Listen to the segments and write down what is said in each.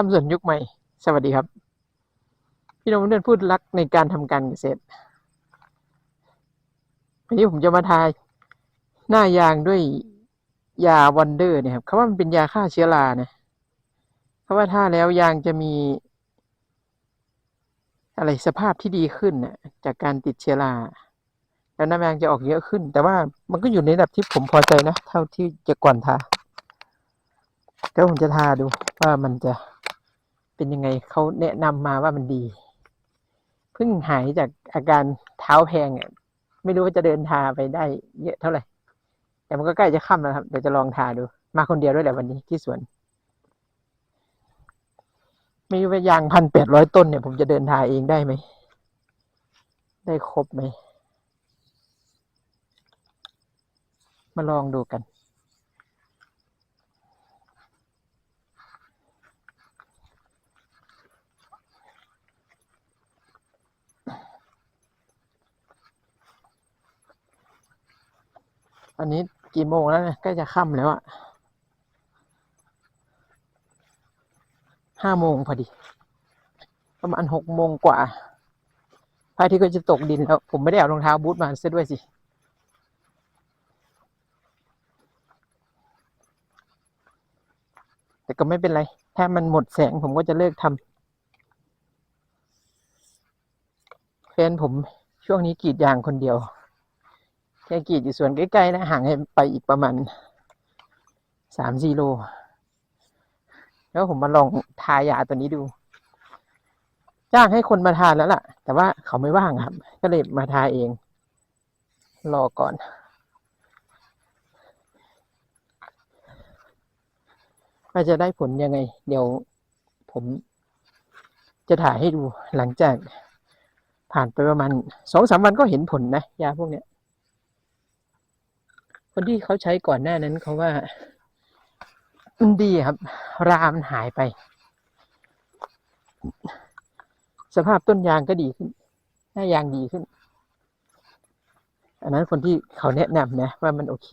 ทำสวนยุคใหม่ สวัสดีครับ พี่น้องเพื่อนพูดรักในการทำการเกษตร วันนี้ผมจะมาทายหน้ายางด้วยยาวันเดอร์เนี่ยครับเขาว่ามันเป็นยาฆ่าเชื้อรานะเขาว่าถ้าแล้วยางจะมี อะไรสภาพที่ดีขึ้นน่ะจากการติดเชื้อราแล้วน้ำยางจะออกเยอะขึ้น แต่ว่ามันก็อยู่ในระดับที่ผมพอใจนะ เท่าที่จะก่อนทาก็ผมจะทาดูว่ามันจะ เป็นยังไงเขาแนะนำมาว่ามันดี เพิ่งหายจากอาการเท้าแพงอะไม่รู้ว่าจะเดินทาไปได้เยอะเท่าไหร่ แต่มันก็ใกล้จะค่ำแล้วครับเดี๋ยวจะลองทาดู มาคนเดียวด้วยแหละวันนี้ที่สวนม่รู้ว่ายางพันแปดร้อยต้นเนี่ย ผมจะเดินทาเองได้ไหม ได้ครบไหม มาลองดูกัน อันนี้กี่โมงแล้วเนี่ยใกล้จะค่ำแล้วอะห้าโมงพอดี ประมาณหกโมงกว่าพระอาทิตย์ก็จะตกดินแล้ว ผมไม่ได้เอารองเท้าบูทมาเสียด้วยสิ แต่ก็ไม่เป็นไร ถ้ามันหมดแสงผมก็จะเลิกทำแฟนผมช่วงนี้กรีดยางคนเดียว แค่กีดอยู่ส่วนใกล้ๆนะห่างไปอีกประมาณสามสี่โล แล้วผมมาลองทายาตัวนี้ดูจ้างให้คนมาทานแล้วล่ะ แต่ว่าเขาไม่ว่างครับ ก็เลยมาทาเอง รอก่อน ว่าจะได้ผลยังไง เดี๋ยวผมจะถ่ายให้ดูหลังจากผ่านไปประมาณสองสามวันก็เห็นผลนะ ยาพวกเนี้ย คนที่เขาใช้ก่อนหน้านั้นเขาว่ามันดีครับ รามนหายไป สภาพต้นยางก็ดีขึ้น หน้ายางดีขึ้น อันนั้นคนที่เขาแนะนำนะ ว่ามันโอเค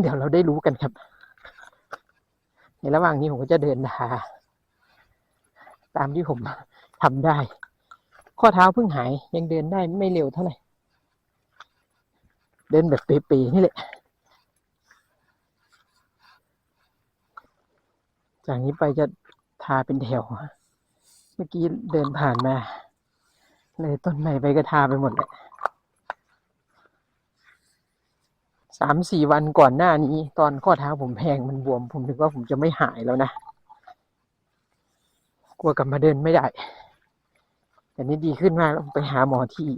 เดี๋ยวเราได้รู้กันครับ ในระหว่างนี้ผมก็จะเดินทาตามที่ผมทำได้ ข้อเท้าเพิ่งหายยังเดินได้ไม่เร็วเท่าไหร่ เดินแบบป๋ๆนี่แหละ จากนี้ไปจะทาเป็นแถว เมื่อกี้เดินผ่านมา เลยต้นใหม่ไปก็ทาไปหมดแหละสามสี่วันก่อนหน้านี้ ตอนข้อเท้าผมแพงมันบวม ผมนึกว่าผมจะไม่หายแล้วนะ กลัวกลับมาเดินไม่ได้ แต่นี่ดีขึ้นมากแล้วไปหาหมอที่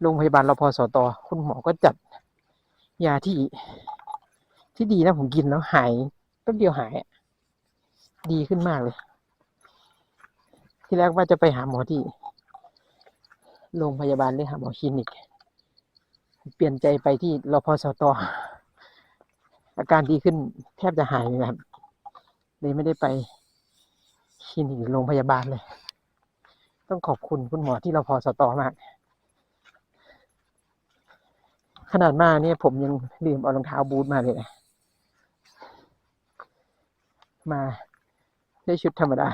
โรงพยาบาลรพสตคุณหมอก็จัดยาที่ที่ดีนะผมกินแล้วหายแป๊บเดียวหาย ดีขึ้นมากเลย ที่แรกว่าจะไปหาหมอที่ โรงพยาบาลหรือหาหมอคลินิก เปลี่ยนใจไปที่รพสตอาการดีขึ้นแทบจะหายเลยครับเลยไม่ได้ไปคลินิกหรือโรงพยาบาลเลย ต้องขอบคุณคุณหมอที่รพสตมาก ขนาดมาเนี่ยผมยังลืมเอารองเท้าบูทมาเลยนะมาได้ชุดธรรมดา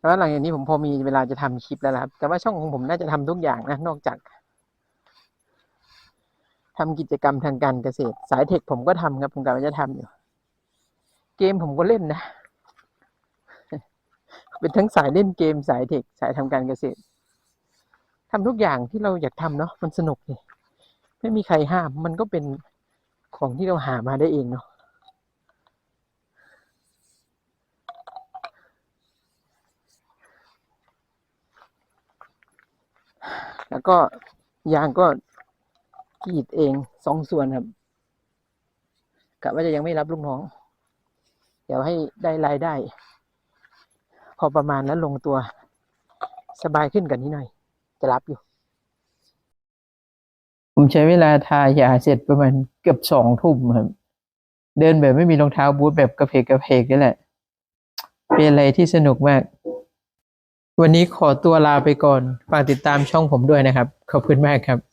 แล้วหลังจากนี้ผมพอมีเวลาจะทำคลิปแล้วครับ แต่ว่าช่องของผมน่าจะทำทุกอย่างนะ นอกจากทำกิจกรรมทางการเกษตร สายเทคผมก็ทำครับ ผมกำลังจะทำอยู่ เกมผมก็เล่นนะ เป็นทั้งสายเล่นเกมสายเทคสายทำการเกษตรทำทุกอย่างที่เราอยากทำเนาะมันสนุกเลยไม่มีใครห้าม มันก็เป็นของที่เราหามาได้เองเนาะแล้วก็ยางก็กรีดเองสองส่วนครับกะว่าจะยังไม่รับลูกน้อง เดี๋ยวให้ได้รายได้ พอประมาณแล้วลงตัว สบายขึ้นกันนี้หน่อย จะรับอยู่ ผมใช้เวลาทายาเสร็จประมาณเกือบสองทุ่มครับ เดินแบบไม่มีรองเท้าบูทแบบกระเพกกระเพกนี่แหละ เป็นอะไรที่สนุกมาก วันนี้ขอตัวลาไปก่อน ฝากติดตามช่องผมด้วยนะครับ ขอบคุณมากครับ